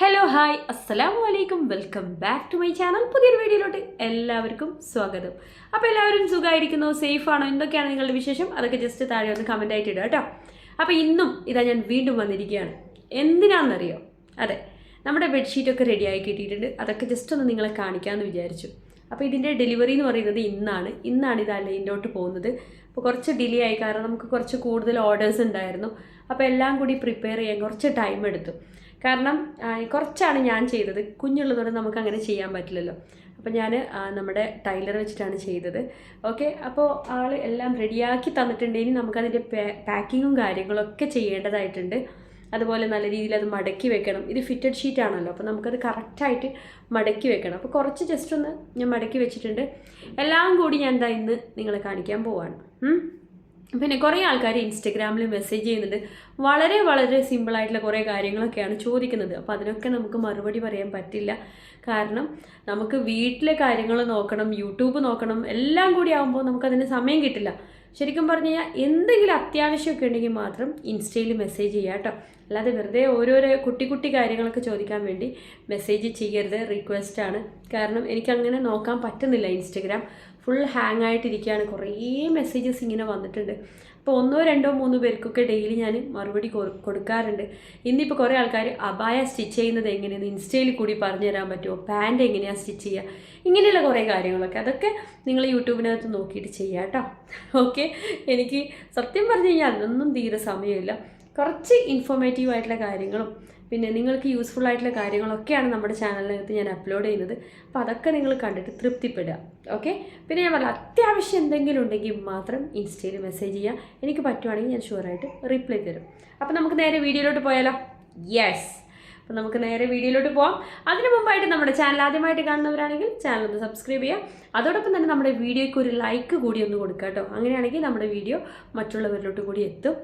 Hello hi അസ്സലാമു അലൈക്കും welcome back to my channel പുതിയൊരു വീഡിയോയിലോട്ട് എല്ലാവർക്കും സ്വാഗതം. അപ്പോൾ എല്ലാവരും സുഖമായിരിക്കുന്നു സേഫ് ആണോ എന്തൊക്കെയാണ് നിങ്ങളുടെ വിശേഷം? അതൊക്കെ ജസ്റ്റ് താഴെ ഒന്ന് കമന്റ് ആയിട്ട് ഇടുക കേട്ടോ. അപ്പോൾ ഇന്നും ഇതാ ഞാൻ വീണ്ടും വന്നിരിക്കുകയാണ്. എന്തിനാണെന്നറിയോ? അതെ നമ്മുടെ ബെഡ്ഷീറ്റൊക്കെ റെഡിയായി കിട്ടിയിട്ടുണ്ട്. അതൊക്കെ ജസ്റ്റ് ഒന്ന് നിങ്ങളെ കാണിക്കാമെന്ന് വിചാരിച്ചു. അപ്പോൾ ഇതിന്റെ ഡെലിവറി എന്ന് പറയുന്നത് ഇന്നാണ്. ഇന്നാണ് ഇത് അലൈനിലോട്ട് പോകുന്നത്. അപ്പോൾ കുറച്ച് ഡിലേ ആയി കാരണം നമുക്ക് കുറച്ച് കൂടുതൽ ഓർഡേഴ്സ് ഉണ്ടായിരുന്നു. അപ്പോൾ എല്ലാം കൂടി പ്രിപ്പയർ ചെയ്യാൻ കുറച്ച് ടൈം എടുത്തു. കാരണം കുറച്ചാണ് ഞാൻ ചെയ്തത്. കുഞ്ഞുള്ളതുകൊണ്ട് നമുക്ക് അങ്ങനെ ചെയ്യാൻ പറ്റില്ലല്ലോ. അപ്പോൾ ഞാൻ നമ്മുടെ ടൈലർ വെച്ചിട്ടാണ് ചെയ്തത്. ഓക്കെ അപ്പോൾ ആൾ എല്ലാം റെഡിയാക്കി തന്നിട്ടുണ്ടെങ്കിൽ നമുക്കതിന്റെ പാക്കിങ്ങും കാര്യങ്ങളൊക്കെ ചെയ്യേണ്ടതായിട്ടുണ്ട്. അതുപോലെ നല്ല രീതിയിൽ അത് മടക്കി വെക്കണം. ഇത് ഫിറ്റഡ് ഷീറ്റ് ആണല്ലോ അപ്പോൾ നമുക്കത് കറക്റ്റായിട്ട് മടക്കി വെക്കണം. അപ്പോൾ കുറച്ച് ജസ്റ്റ് ഒന്ന് ഞാൻ മടക്കി വെച്ചിട്ടുണ്ട്. എല്ലാം കൂടി ഞാൻ എന്താ ഇന്ന് നിങ്ങളെ കാണിക്കാൻ പോവാണ്. പിന്നെ കുറേ ആൾക്കാർ ഇൻസ്റ്റഗ്രാമിൽ മെസ്സേജ് ചെയ്യുന്നുണ്ട്. വളരെ വളരെ സിമ്പിളായിട്ടുള്ള കുറേ കാര്യങ്ങളൊക്കെയാണ് ചോദിക്കുന്നത്. അപ്പോൾ അതിനൊക്കെ നമുക്ക് മറുപടി പറയാൻ പറ്റില്ല. കാരണം നമുക്ക് വീട്ടിലെ കാര്യങ്ങൾ നോക്കണം യൂട്യൂബ് നോക്കണം എല്ലാം കൂടി ആകുമ്പോൾ നമുക്കതിന് സമയം കിട്ടില്ല. ശരിക്കും പറഞ്ഞു കഴിഞ്ഞാൽ എന്തെങ്കിലും അത്യാവശ്യമൊക്കെ ഉണ്ടെങ്കിൽ മാത്രം ഇൻസ്റ്റയിൽ മെസ്സേജ് ചെയ്യുക കേട്ടോ. അല്ലാതെ വെറുതെ ഓരോരോ കുട്ടി കുട്ടി കാര്യങ്ങളൊക്കെ ചോദിക്കാൻ വേണ്ടി മെസ്സേജ് ചെയ്യരുത് റിക്വസ്റ്റ് ആണ്. കാരണം എനിക്കങ്ങനെ നോക്കാൻ പറ്റുന്നില്ല ഇൻസ്റ്റഗ്രാം. Full hang ആയിട്ടിരിക്കുകയാണ്. കുറേ മെസ്സേജസ് ഇങ്ങനെ വന്നിട്ടുണ്ട്. അപ്പോൾ ഒന്നോ രണ്ടോ മൂന്നോ പേർക്കൊക്കെ ഡെയിലി ഞാൻ മറുപടി കൊടുക്കാറുണ്ട്. ഇന്നിപ്പോൾ കുറേ ആൾക്കാർ അബായ സ്റ്റിച്ച് ചെയ്യുന്നത് എങ്ങനെയെന്ന് ഇൻസ്റ്റയിൽ കൂടി പറഞ്ഞു തരാൻ പറ്റുമോ പാന്റ് എങ്ങനെയാണ് സ്റ്റിച്ച് ചെയ്യുക ഇങ്ങനെയുള്ള കുറേ കാര്യങ്ങളൊക്കെ. അതൊക്കെ നിങ്ങൾ യൂട്യൂബിനകത്ത് നോക്കിയിട്ട് ചെയ്യുക കേട്ടോ ഓക്കെ എനിക്ക് സത്യം പറഞ്ഞു കഴിഞ്ഞാൽ അതിനൊന്നും തീരെ സമയമില്ല. കുറച്ച് ഇൻഫോർമേറ്റീവ് ആയിട്ടുള്ള കാര്യങ്ങളും പിന്നെ നിങ്ങൾക്ക് യൂസ്ഫുൾ ആയിട്ടുള്ള കാര്യങ്ങളൊക്കെയാണ് നമ്മുടെ ചാനലിനകത്ത് ഞാൻ അപ്ലോഡ് ചെയ്യുന്നത്. അപ്പോൾ അതൊക്കെ നിങ്ങൾ കണ്ടിട്ട് തൃപ്തിപ്പെടുക. ഓക്കെ പിന്നെ ഞാൻ പറഞ്ഞ അത്യാവശ്യം എന്തെങ്കിലും ഉണ്ടെങ്കിൽ മാത്രം ഇൻസ്റ്റയിൽ മെസ്സേജ് ചെയ്യുക. എനിക്ക് പറ്റുവാണെങ്കിൽ ഞാൻ ഷുവറായിട്ട് റിപ്ലൈ തരും. അപ്പോൾ നമുക്ക് നേരെ വീഡിയോയിലോട്ട് പോയാലോ? യെസ് അപ്പോൾ നമുക്ക് നേരെ വീഡിയോയിലോട്ട് പോകാം അതിനു മുമ്പായിട്ട് നമ്മുടെ ചാനൽ ആദ്യമായിട്ട് കാണുന്നവരാണെങ്കിൽ ചാനൽ ഒന്ന് സബ്സ്ക്രൈബ് ചെയ്യുക. അതോടൊപ്പം തന്നെ നമ്മുടെ വീഡിയോയ്ക്ക് ഒരു ലൈക്ക് കൂടി ഒന്ന് കൊടുക്കുക കേട്ടോ. അങ്ങനെയാണെങ്കിൽ നമ്മുടെ വീഡിയോ മറ്റുള്ളവരിലോട്ട് കൂടി എത്തും.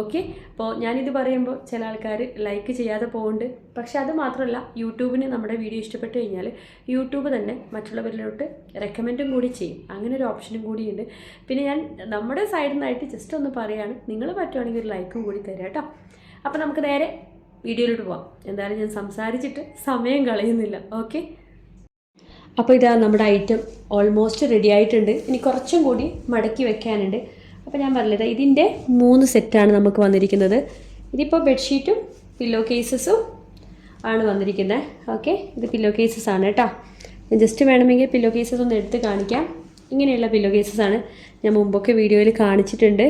ഓക്കെ അപ്പോൾ ഞാനിത് പറയുമ്പോൾ ചില ആൾക്കാർ ലൈക്ക് ചെയ്യാതെ പോകുന്നുണ്ട് പക്ഷെ അത് മാത്രമല്ല യൂട്യൂബിന് നമ്മുടെ വീഡിയോ ഇഷ്ടപ്പെട്ട് കഴിഞ്ഞാൽ യൂട്യൂബ് തന്നെ മറ്റുള്ളവരിലോട്ട് റെക്കമെൻഡും കൂടി ചെയ്യും. അങ്ങനെ ഒരു ഓപ്ഷനും കൂടിയുണ്ട് പിന്നെ ഞാൻ നമ്മുടെ സൈഡിൽ നിന്നായിട്ട് ജസ്റ്റ് ഒന്ന് പറയുകയാണ് നിങ്ങൾ പറ്റുവാണെങ്കിൽ ഒരു ലൈക്കും കൂടി തരാം കേട്ടോ. അപ്പോൾ നമുക്ക് നേരെ വീഡിയോയിലോട്ട് പോവാം. എന്തായാലും ഞാൻ സംസാരിച്ചിട്ട് സമയം കളയുന്നില്ല. ഓക്കെ? അപ്പോൾ ഇതാ നമ്മുടെ ഐറ്റം ഓൾമോസ്റ്റ് റെഡി ആയിട്ടുണ്ട്. ഇനി കുറച്ചും കൂടി മടക്കി വെക്കാനുണ്ട്. അപ്പോൾ ഞാൻ പറഞ്ഞത് ഇതിന്റെ മൂന്ന് സെറ്റാണ് നമുക്ക് വന്നിരിക്കുന്നത്. ഇതിപ്പോൾ ബെഡ്ഷീറ്റും പില്ലോ കേസസും ആണ് വന്നിരിക്കുന്നത്. ഓക്കെ? ഇത് പില്ലോ കേസസ് ആണ് കേട്ടോ. ജസ്റ്റ് വേണമെങ്കിൽ പില്ലോ കേസസ് ഒന്ന് എടുത്ത് കാണിക്കാം. ഇങ്ങനെയുള്ള പില്ലോ കേസസ് ആണ് ഞാൻ മുമ്പൊക്കെ വീഡിയോയിൽ കാണിച്ചിട്ടുണ്ട്.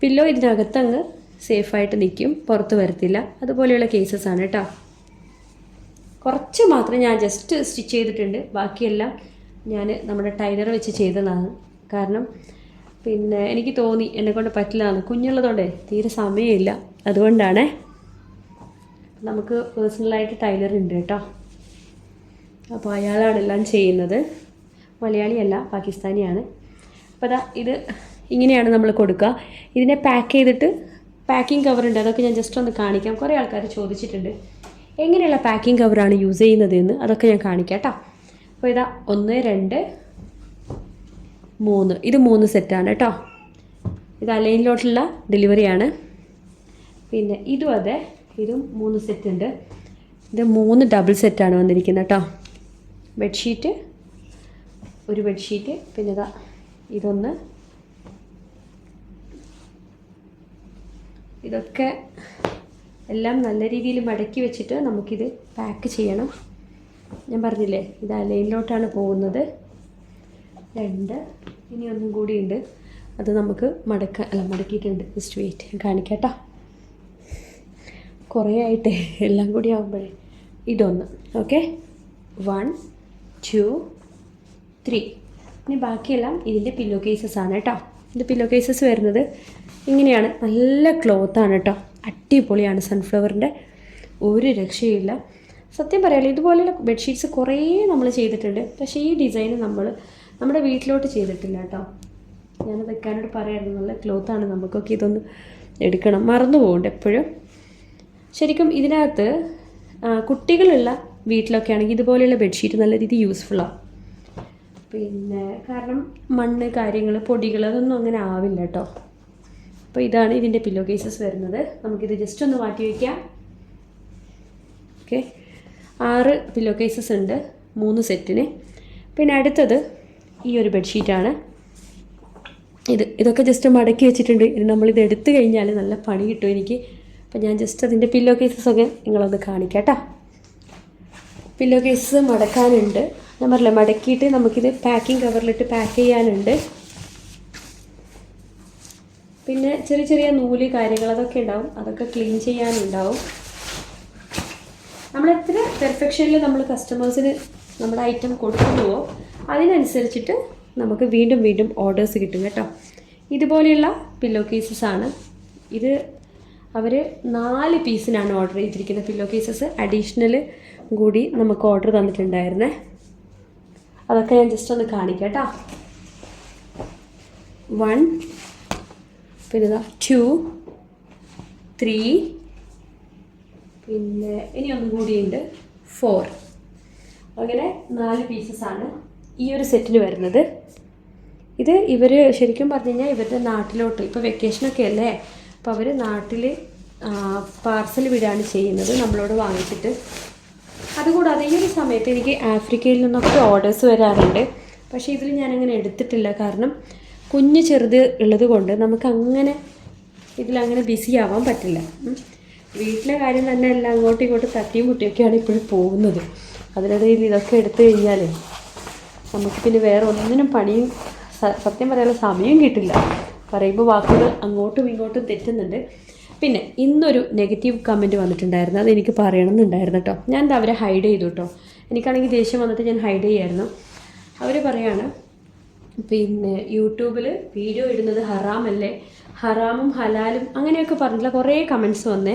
പില്ലോ ഇതിനകത്തങ്ങ് സേഫായിട്ട് നിൽക്കും പുറത്ത് വരത്തില്ല. അതുപോലെയുള്ള കേസസ് ആണ് കേട്ടോ കുറച്ച് മാത്രം ഞാൻ ജസ്റ്റ് സ്റ്റിച്ച് ചെയ്തിട്ടുണ്ട്. ബാക്കിയെല്ലാം ഞാൻ നമ്മുടെ ടൈലർ വെച്ച് ചെയ്തതാണ്. കാരണം പിന്നെ എനിക്ക് തോന്നി എന്നെക്കൊണ്ട് പറ്റില്ലാന്ന്. കുഞ്ഞുള്ളതുകൊണ്ടേ തീരെ സമയമില്ല. അതുകൊണ്ടാണ് നമുക്ക് പേഴ്സണലായിട്ട് ടൈലർ ഉണ്ട് കേട്ടോ അപ്പോൾ അയാളാണ് എല്ലാം ചെയ്യുന്നത്. മലയാളിയല്ല പാകിസ്ഥാനിയാണ്. അപ്പോൾ ഇത് ഇങ്ങനെയാണ് നമ്മൾ കൊടുക്കുക. ഇതിനെ പാക്ക് ചെയ്തിട്ട് പാക്കിംഗ് ഉണ്ട്. അതൊക്കെ ഞാൻ ജസ്റ്റ് ഒന്ന് കാണിക്കാം. കുറേ ആൾക്കാർ ചോദിച്ചിട്ടുണ്ട്. എങ്ങനെയുള്ള പാക്കിംഗ് കവറാണ് യൂസ് ചെയ്യുന്നത് എന്ന് അതൊക്കെ ഞാൻ കാണിക്കാം കേട്ടോ അപ്പോൾ ഇതാ ഒന്ന് രണ്ട് മൂന്ന്. ഇത് മൂന്ന് സെറ്റാണ് കേട്ടോ ഇത് അലൈനിലോട്ടുള്ള ഡെലിവറിയാണ് പിന്നെ ഇതും അതെ ഇതും മൂന്ന് സെറ്റ് ഉണ്ട്. ഇത് മൂന്ന് ഡബിൾ സെറ്റാണ് വന്നിരിക്കുന്നത് കേട്ടോ ബെഡ്ഷീറ്റ് ഒരു ബെഡ്ഷീറ്റ് പിന്നെ ഇതാ ഇതൊന്ന് ഇതൊക്കെ എല്ലാം നല്ല രീതിയിൽ മടക്കി വെച്ചിട്ട് നമുക്കിത് പാക്ക് ചെയ്യണം. ഞാൻ പറഞ്ഞില്ലേ ഇത് അലൈനിലോട്ടാണ് പോകുന്നത്. രണ്ട് ഇനി ഒന്നും കൂടിയുണ്ട്. അത് നമുക്ക് മടക്ക അല്ല മടക്കിയിട്ടുണ്ട്. ജസ്റ്റ് വെയിറ്റ് ഞാൻ കാണിക്കാം കുറേ ആയിട്ടേ എല്ലാം കൂടി ആകുമ്പോഴേ ഇതൊന്ന് ഓക്കെ വൺ ടു ത്രീ ഇനി ബാക്കിയെല്ലാം ഇതിന്റെ പില്ലോ കേസസ് ആണ് കേട്ടോ. ഇത് പില്ലോ കേസസ് വരുന്നത് ഇങ്ങനെയാണ്. നല്ല ക്ലോത്താണ് കേട്ടോ അടിപൊളിയാണ് സൺഫ്ലവറിന്റെ ഒരു രക്ഷയില്ല സത്യം പറയാലോ ഇതുപോലെയുള്ള ബെഡ്ഷീറ്റ്സ് കുറേ നമ്മൾ ചെയ്തിട്ടുണ്ട്. പക്ഷേ ഈ ഡിസൈൻ നമ്മൾ നമ്മുടെ വീട്ടിലോട്ട് ചെയ്തിട്ടില്ല കേട്ടോ ഞാൻ വെക്കാനോട് പറയായിരുന്നു നല്ല ക്ലോത്താണ് നമുക്കൊക്കെ ഇതൊന്ന് എടുക്കണം. മറന്നു പോകുന്നുണ്ട് എപ്പോഴും. ശരിക്കും ഇതിനകത്ത് കുട്ടികളുള്ള വീട്ടിലൊക്കെ ആണെങ്കിൽ ഇതുപോലെയുള്ള ബെഡ്ഷീറ്റ് നല്ല രീതിയിൽ യൂസ്ഫുള്ളാണ് പിന്നെ കാരണം മണ്ണ് കാര്യങ്ങൾ പൊടികൾ അതൊന്നും അങ്ങനെ ആവില്ല കേട്ടോ അപ്പോൾ ഇതാണ് ഇതിന്റെ പില്ലോ കേസസ് വരുന്നത്. നമുക്കിത് ജസ്റ്റ് ഒന്ന് മാറ്റി വയ്ക്കാം ഓക്കെ ആറ് പില്ലോ കേസസ് ഉണ്ട്. മൂന്ന് സെറ്റിന് പിന്നെ അടുത്തത് ഈ ഒരു ബെഡ്ഷീറ്റാണ് ഇത് ഇതൊക്കെ ജസ്റ്റ് മടക്കി വെച്ചിട്ടുണ്ട്. നമ്മളിത് എടുത്തു കഴിഞ്ഞാൽ നല്ല പണി കിട്ടും എനിക്ക്. അപ്പം ഞാൻ ജസ്റ്റ് അതിന്റെ പില്ലോ കേസസ് ഒക്കെ നിങ്ങളൊന്ന് കാണിക്കാം പില്ലോ കേസസ് മടക്കാനുണ്ട്. ഞാൻ പറഞ്ഞില്ല മടക്കിയിട്ട് നമുക്കിത് പാക്കിംഗ് കവറിലിട്ട് പാക്ക് ചെയ്യാനുണ്ട്. പിന്നെ ചെറിയ ചെറിയ നൂൽ കാര്യങ്ങൾ അതൊക്കെ ഉണ്ടാവും. അതൊക്കെ ക്ലീൻ ചെയ്യാനുണ്ടാവും. നമ്മൾ എത്ര പെർഫെക്ഷനിൽ നമ്മൾ കസ്റ്റമേഴ്സിന് നമ്മുടെ ഐറ്റം കൊടുക്കുന്നുവോ അതിനനുസരിച്ചിട്ട് നമുക്ക് വീണ്ടും വീണ്ടും ഓർഡേഴ്സ് കിട്ടും കേട്ടോ. ഇതുപോലെയുള്ള പില്ലോ കേസസ് ആണ്. ഇത് അവർ നാല് പീസിനാണ് ഓർഡർ ചെയ്തിരിക്കുന്നത് പില്ലോ കേസസ് അഡീഷണൽ കൂടി നമുക്ക് ഓർഡർ തന്നിട്ടുണ്ടായിരുന്നേ. അതൊക്കെ ഞാൻ ജസ്റ്റ് ഒന്ന് കാണിക്കാം കേട്ടോ. വൺ പിന്നെ ഇതാ ടു ത്രീ പിന്നെ ഇനി ഒന്നും കൂടിയുണ്ട് ഫോർ അങ്ങനെ നാല് പീസസ് ആണ് ഈ ഒരു സെറ്റിന് വരുന്നത്. ഇത് ഇവർ ശരിക്കും പറഞ്ഞു കഴിഞ്ഞാൽ ഇവരുടെ നാട്ടിലോട്ട് ഇപ്പോൾ വെക്കേഷനൊക്കെ അല്ലേ? അപ്പോൾ അവർ നാട്ടിൽ പാർസൽ വിടാണ് ചെയ്യുന്നത് നമ്മളോട് വാങ്ങിച്ചിട്ട്. അതുകൂടാതെ ഈ ഒരു സമയത്ത് എനിക്ക് ആഫ്രിക്കയിൽ നിന്നൊക്കെ ഓർഡേഴ്സ് വരാറുണ്ട്. പക്ഷേ ഇതിൽ ഞാനങ്ങനെ എടുത്തിട്ടില്ല. കാരണം കുഞ്ഞ് ചെറുത് ഉള്ളത് കൊണ്ട് നമുക്ക് അങ്ങനെ ഇതിലങ്ങനെ ബിസി ആവാൻ പറ്റില്ല. വീട്ടിലെ കാര്യം തന്നെ എല്ലാം അങ്ങോട്ടും ഇങ്ങോട്ടും തട്ടിയും മുട്ടിയൊക്കെയാണ് ഇപ്പോഴും പോകുന്നത്. അതിനിടയിൽ ഇതൊക്കെ എടുത്തു കഴിഞ്ഞാൽ നമുക്ക് പിന്നെ വേറെ ഒന്നിനും പണിയും സത്യം പറയാനുള്ള സമയം കിട്ടില്ല. പറയുമ്പോൾ വാക്കുകൾ അങ്ങോട്ടും ഇങ്ങോട്ടും തെറ്റുന്നുണ്ട്. പിന്നെ ഇന്നൊരു നെഗറ്റീവ് കമന്റ് വന്നിട്ടുണ്ടായിരുന്നു. അത് എനിക്ക് പറയണമെന്നുണ്ടായിരുന്നു കേട്ടോ. ഞാൻ അവരെ ഹൈഡ് ചെയ്തു കേട്ടോ. എനിക്കാണെങ്കിൽ ദേഷ്യം വന്നിട്ട് ഞാൻ ഹൈഡ് ചെയ്യായിരുന്നു. അവർ പറയാണ് പിന്നെ യൂട്യൂബിൽ വീഡിയോ ഇടുന്നത് ഹറാമല്ലേ? ഹറാമും ഹലാലും അങ്ങനെയൊക്കെ പറഞ്ഞിട്ടുള്ള കുറേ കമൻസ് വന്നേ.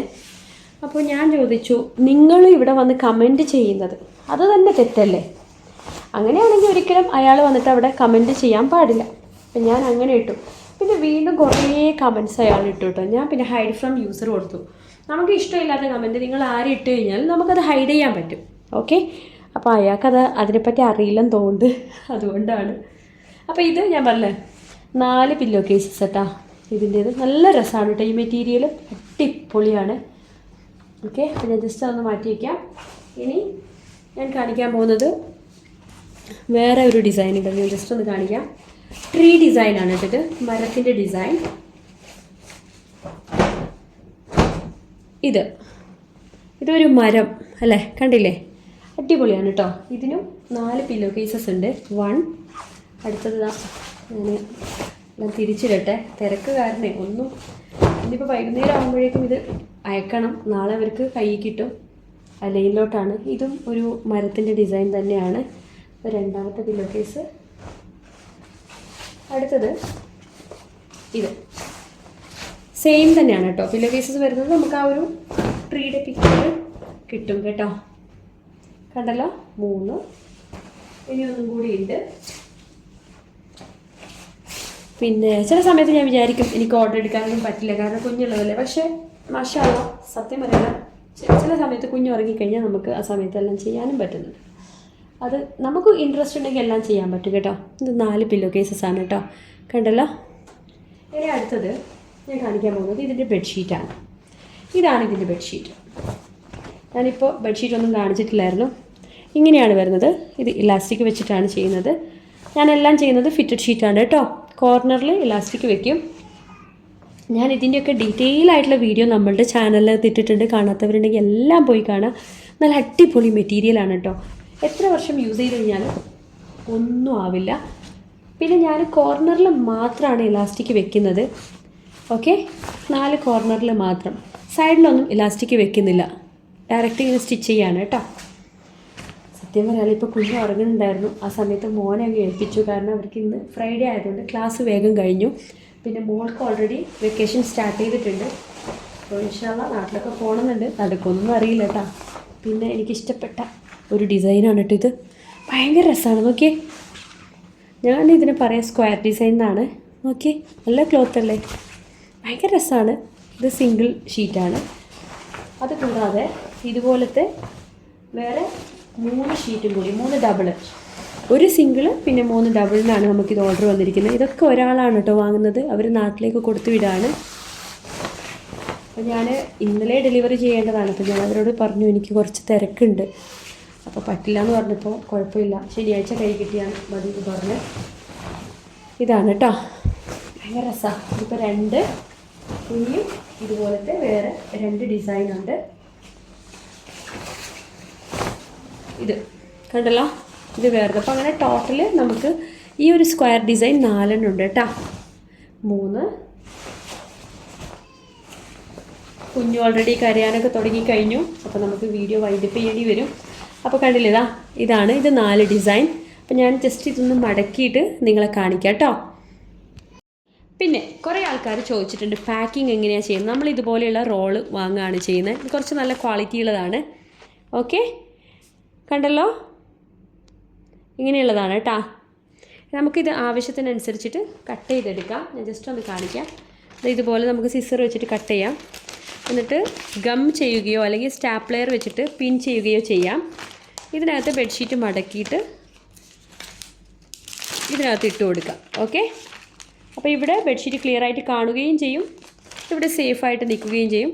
അപ്പോൾ ഞാൻ ചോദിച്ചു നിങ്ങൾ ഇവിടെ വന്ന് കമന്റ് ചെയ്യുന്നത് അത് തന്നെ തെറ്റല്ലേ? അങ്ങനെയാണെങ്കിൽ ഒരിക്കലും അയാൾ വന്നിട്ട് അവിടെ കമന്റ് ചെയ്യാൻ പാടില്ല. അപ്പം ഞാൻ അങ്ങനെ ഇട്ടു. പിന്നെ വീണ്ടും കുറേ കമൻസ് അയാൾ ഇട്ടു കേട്ടോ. ഞാൻ പിന്നെ ഹൈഡ് ഫ്രം യൂസർ കൊടുത്തു. നമുക്ക് ഇഷ്ടമില്ലാത്ത കമന്റ് നിങ്ങൾ ആരും ഇട്ട് കഴിഞ്ഞാൽ നമുക്കത് ഹൈഡ് ചെയ്യാൻ പറ്റും. ഓക്കെ അപ്പോൾ അയാൾക്കത് അതിനെപ്പറ്റി അറിയില്ലെന്ന് തോന്നുന്നുണ്ട്. അതുകൊണ്ടാണ്. അപ്പോൾ ഇത് ഞാൻ പറഞ്ഞേ നാല് പില്ലോ കേസസ് കേട്ടാ ഇതിന്റേത് നല്ല രസമാണ് കേട്ടോ ഈ മെറ്റീരിയൽ അടിപൊളിയാണ്. ഓക്കെ അപ്പോൾ ഞാൻ ജസ്റ്റ് അതൊന്ന് മാറ്റി വയ്ക്കാം ഇനി ഞാൻ കാണിക്കാൻ പോകുന്നത് വേറെ ഒരു ഡിസൈൻ ഉണ്ട് ഞാൻ ജസ്റ്റ് ഒന്ന് കാണിക്കാം. ട്രീ ഡിസൈനാണ് കേട്ടോ ഇത് മരത്തിന്റെ ഡിസൈൻ ഇത്. ഇതൊരു മരം അല്ലേ? കണ്ടില്ലേ? അടിപൊളിയാണ് കേട്ടോ ഇതിനും നാല് പില്ലോ കേസസ് ഉണ്ട്. വൺ അടുത്തത് ഞാൻ ഞാൻ തിരിച്ചിടട്ടെ. തിരക്ക് കാരണേ ഒന്നും. ഇനിയിപ്പോൾ വൈകുന്നേരം ആകുമ്പോഴേക്കും ഇത് അയക്കണം. നാളെ അവർക്ക് കൈ കിട്ടും. ലൈനിലോട്ടാണ്. ഇതും ഒരു മരത്തിന്റെ ഡിസൈൻ തന്നെയാണ്. രണ്ടാമത്തെ പില്ലോ കേസ്. അടുത്തത് ഇത്. സെയിം തന്നെയാണ് കേട്ടോ. പില്ലോ കേസസ് വരുന്നത് നമുക്ക് ആ ഒരു ട്രീയുടെ പിക്ചർ കിട്ടും കേട്ടോ. കണ്ടല്ലോ? മൂന്ന്. ഇനി ഒന്നും കൂടി ഉണ്ട്. പിന്നെ ചില സമയത്ത് ഞാൻ വിചാരിക്കും എനിക്ക് ഓർഡർ എടുക്കാനൊന്നും പറ്റില്ല കാരണം കുഞ്ഞുള്ളതല്ലേ. പക്ഷേ മഷാണ് സത്യം പറയാം ചില സമയത്ത് കുഞ്ഞുറങ്ങിക്കഴിഞ്ഞാൽ നമുക്ക് ആ സമയത്തെല്ലാം ചെയ്യാനും പറ്റുന്നുണ്ട്. അത് നമുക്ക് ഇൻട്രസ്റ്റ് ഉണ്ടെങ്കിൽ എല്ലാം ചെയ്യാൻ പറ്റും കേട്ടോ. ഇത് നാല് പില്ലോ കേസസ് ആണ് കേട്ടോ. കണ്ടല്ലോ? ഇനി അടുത്തത് ഞാൻ കാണിക്കാൻ പോകുന്നത് ഇതിന്റെ ബെഡ്ഷീറ്റാണ് ഇതാണ് ഇതിന്റെ ബെഡ്ഷീറ്റ് ഞാനിപ്പോൾ ബെഡ്ഷീറ്റ് ഒന്നും കാണിച്ചിട്ടില്ലായിരുന്നു. ഇങ്ങനെയാണ് വരുന്നത്. ഇത് ഇലാസ്റ്റിക് വെച്ചിട്ടാണ് ചെയ്യുന്നത്. ഞാനെല്ലാം ചെയ്യുന്നത് ഫിറ്റഡ് ഷീറ്റാണ് കേട്ടോ. കോർണറിൽ ഇലാസ്റ്റിക് വെക്കും. ഞാൻ ഇതിന്റെയൊക്കെ ഡീറ്റെയിൽ ആയിട്ടുള്ള വീഡിയോ നമ്മളുടെ ചാനലിൽ ഇട്ടിട്ടുണ്ട്. കാണാത്തവരുണ്ടെങ്കിൽ എല്ലാം പോയി കാണാം. നല്ല അടിപൊളി മെറ്റീരിയലാണ് കേട്ടോ എത്ര വർഷം യൂസ് ചെയ്ത് കഴിഞ്ഞാലും ഒന്നും ആവില്ല. പിന്നെ ഞാൻ കോർണറിൽ മാത്രമാണ് ഇലാസ്റ്റിക് വെക്കുന്നത്. ഓക്കെ നാല് കോർണറിൽ മാത്രം. സൈഡിലൊന്നും ഇലാസ്റ്റിക് വെക്കുന്നില്ല. ഡയറക്റ്റ് ഇങ്ങനെ സ്റ്റിച്ച് ചെയ്യാണ് കേട്ടോ സത്യം പറയാൻ ഇപ്പോൾ കുഞ്ഞ് ഉറങ്ങുന്നുണ്ടായിരുന്നു. ആ സമയത്ത് മോനെ അങ്ങ് ഏൽപ്പിച്ചു. കാരണം അവർക്ക് ഇന്ന് ഫ്രൈഡേ ആയതുകൊണ്ട് ക്ലാസ് വേഗം കഴിഞ്ഞു. പിന്നെ മോൾക്ക് ഓൾറെഡി വെക്കേഷൻ സ്റ്റാർട്ട് ചെയ്തിട്ടുണ്ട്. അപ്പോൾ ഇൻഷാല്ല നാട്ടിലൊക്കെ പോകണമെന്നുണ്ട് നടക്കുമെന്നൊന്നും അറിയില്ല കേട്ടോ പിന്നെ എനിക്കിഷ്ടപ്പെട്ട ഒരു ഡിസൈനാണ് കേട്ടോ ഇത്. ഭയങ്കര രസമാണ് നോക്കിയേ. ഞാൻ ഇതിനെ പറയാം സ്ക്വയർ ഡിസൈൻ എന്നാണ് നോക്കിയേ. നല്ല ക്ലോത്ത് അല്ലേ? ഭയങ്കര രസമാണ് ഇത് സിംഗിൾ ഷീറ്റാണ് അത് കൂടാതെ ഇതുപോലത്തെ വേറെ മൂന്ന് ഷീറ്റും കൂടി മൂന്ന് ഡബിൾ ഒരു സിംഗിൾ പിന്നെ മൂന്ന് ഡബിളിനാണ് നമുക്കിത് ഓർഡർ വന്നിരിക്കുന്നത്. ഇതൊക്കെ ഒരാളാണ് കേട്ടോ വാങ്ങുന്നത്. അവർ നാട്ടിലേക്ക് കൊടുത്തു വിടാണ്. അപ്പോൾ ഞാൻ ഇന്നലെ ഡെലിവറി ചെയ്യേണ്ടതാണ്. അപ്പോൾ ഞാൻ അവരോട് പറഞ്ഞു എനിക്ക് കുറച്ച് തിരക്കുണ്ട്. അപ്പോൾ പറ്റില്ല എന്ന് പറഞ്ഞപ്പോൾ കുഴപ്പമില്ല. ശനിയാഴ്ച കൈ കിട്ടിയാണ്. മതി എന്ന് പറഞ്ഞ്. ഇതാണ് കേട്ടോ ഭയങ്കര രസമാണ് ഇതിപ്പോൾ രണ്ട് ഇനിയും ഇതുപോലത്തെ വേറെ രണ്ട് ഡിസൈൻ ഉണ്ട്. ഇത് കണ്ടല്ലോ? ഇത് വേറെ അപ്പോൾ അങ്ങനെ ടോട്ടൽ നമുക്ക് ഈ ഒരു സ്ക്വയർ ഡിസൈൻ നാലെണ്ണം ഉണ്ട് കേട്ടോ. മൂന്ന്. കുഞ്ഞു ഓൾറെഡി കരയാനൊക്കെ തുടങ്ങി കഴിഞ്ഞു അപ്പോൾ നമുക്ക് വീഡിയോ വൈൻഡപ്പ് ചെയ്യേണ്ടി വരും. അപ്പോൾ കണ്ടില്ലേ ഇതാ? ഇതാണ് ഇത് നാല് ഡിസൈൻ അപ്പോൾ ഞാൻ ജസ്റ്റ് ഇതൊന്ന് മടക്കിയിട്ട് നിങ്ങളെ കാണിക്കാം കേട്ടോ. പിന്നെ കുറേ ആൾക്കാർ ചോദിച്ചിട്ടുണ്ട് പാക്കിംഗ് എങ്ങനെയാണ് ചെയ്യുന്നത്? നമ്മൾ ഇതുപോലെയുള്ള റോൾ വാങ്ങുകയാണ് ചെയ്യുന്നത്. കുറച്ച് നല്ല ക്വാളിറ്റി ഉള്ളതാണ്. ഓക്കെ കണ്ടല്ലോ? ഇങ്ങനെയുള്ളതാണ് കേട്ടോ നമുക്കിത് ആവശ്യത്തിനനുസരിച്ചിട്ട് കട്ട് ചെയ്തെടുക്കാം. ഞാൻ ജസ്റ്റ് ഒന്ന് കാണിക്കാം. ഇതുപോലെ നമുക്ക് സിസർ വെച്ചിട്ട് കട്ട് ചെയ്യാം. എന്നിട്ട് ഗം ചെയ്യുകയോ അല്ലെങ്കിൽ സ്റ്റാപ്ലെയർ വെച്ചിട്ട് പിൻ ചെയ്യുകയോ ചെയ്യാം. ഇതിനകത്ത് ബെഡ്ഷീറ്റ് മടക്കിയിട്ട് ഇതിനകത്ത് ഇട്ട് കൊടുക്കാം. ഓക്കെ അപ്പോൾ ഇവിടെ ബെഡ്ഷീറ്റ് ക്ലിയറായിട്ട് കാണുകയും ചെയ്യും. ഇവിടെ സേഫായിട്ട് നിൽക്കുകയും ചെയ്യും.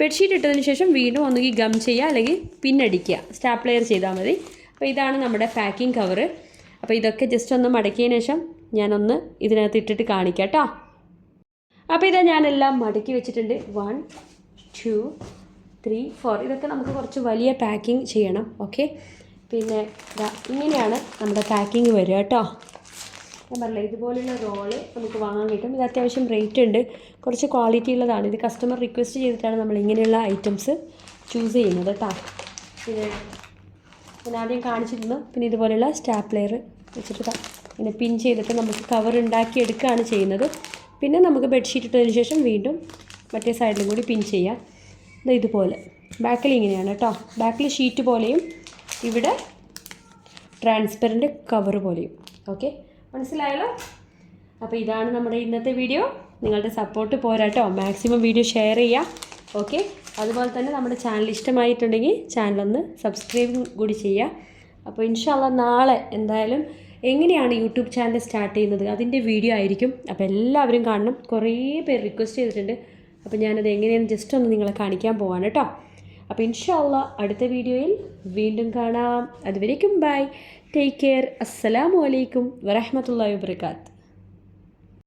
ബെഡ്ഷീറ്റ് ഇട്ടതിന് ശേഷം വീണ്ടും ഒന്നുകിൽ ഗം ചെയ്യുക അല്ലെങ്കിൽ പിന്നടിക്കുക സ്റ്റാപ്ലെയർ ചെയ്താൽ മതി. അപ്പോൾ ഇതാണ് നമ്മുടെ പാക്കിംഗ് കവർ അപ്പോൾ ഇതൊക്കെ ജസ്റ്റ് ഒന്ന് മടക്കിയതിന് ശേഷം ഞാനൊന്ന് ഇതിനകത്ത് ഇട്ടിട്ട് കാണിക്കാം കേട്ടോ. അപ്പോൾ ഇതാ ഞാനെല്ലാം മടക്കി വെച്ചിട്ടുണ്ട്. വൺ ടു ത്രീ ഫോർ ഇതൊക്കെ നമുക്ക് കുറച്ച് വലിയ പാക്കിംഗ് ചെയ്യണം. ഓക്കെ പിന്നെ ഇങ്ങനെയാണ് നമ്മുടെ പാക്കിംഗ് വരിക കേട്ടോ. ഞാൻ പറഞ്ഞില്ല ഇതുപോലെയുള്ള റോൾ നമുക്ക് വാങ്ങാൻ കിട്ടും. ഇത് അത്യാവശ്യം റേറ്റ് ഉണ്ട്. കുറച്ച് ക്വാളിറ്റി ഉള്ളതാണ്. ഇത് കസ്റ്റമർ റിക്വസ്റ്റ് ചെയ്തിട്ടാണ് നമ്മൾ ഇങ്ങനെയുള്ള ഐറ്റംസ് ചൂസ് ചെയ്യുന്നത് കേട്ടോ. പിന്നെ ഞാൻ ആദ്യം കാണിച്ചിരുന്നു. പിന്നെ ഇതുപോലെയുള്ള സ്റ്റാപ്ലെയർ വെച്ചിട്ട് പിന്നെ പിൻ ചെയ്തിട്ട് നമുക്ക് കവർ ഉണ്ടാക്കി എടുക്കുകയാണ് ചെയ്യുന്നത്. പിന്നെ നമുക്ക് ബെഡ്ഷീറ്റ് ഇട്ടതിന് ശേഷം വീണ്ടും മറ്റേ സൈഡിലും കൂടി പിൻ ചെയ്യാം. ദാ ഇതുപോലെ. ബാക്കിൽ ഇങ്ങനെയാണ് കേട്ടോ. ബാക്കിൽ ഷീറ്റ് പോലെയും ഇവിടെ ട്രാൻസ്പെറന്റ് കവർ പോലെയും. ഓക്കെ മനസ്സിലായല്ലോ? അപ്പോൾ ഇതാണ് നമ്മുടെ ഇന്നത്തെ വീഡിയോ നിങ്ങളുടെ സപ്പോർട്ട് പോരാട്ടോ. മാക്സിമം വീഡിയോ ഷെയർ ചെയ്യുക ഓക്കെ അതുപോലെ തന്നെ നമ്മുടെ ചാനൽ ഇഷ്ടമായിട്ടുണ്ടെങ്കിൽ ചാനലൊന്ന് സബ്സ്ക്രൈബ് കൂടി ചെയ്യുക അപ്പോൾ ഇൻഷാല്ല നാളെ എന്തായാലും എങ്ങനെയാണ് യൂട്യൂബ് ചാനൽ സ്റ്റാർട്ട് ചെയ്യുന്നത്? അതിന്റെ വീഡിയോ ആയിരിക്കും. അപ്പോൾ എല്ലാവരും കാണണം. കുറേ പേർ റിക്വസ്റ്റ് ചെയ്തിട്ടുണ്ട്. അപ്പോൾ ഞാനത് എങ്ങനെയാണ് ജസ്റ്റ് ഒന്ന് നിങ്ങളെ കാണിക്കാൻ പോവാണ് കേട്ടോ. അപ്പോൾ ഇൻഷാല്ല അടുത്ത വീഡിയോയിൽ വീണ്ടും കാണാം. അതുവരേക്കും ബൈ ടേക്ക് കെയർ അസ്സലാമു അലൈക്കും വറഹമത്തല്ലാ വാബർക്കാത്ത്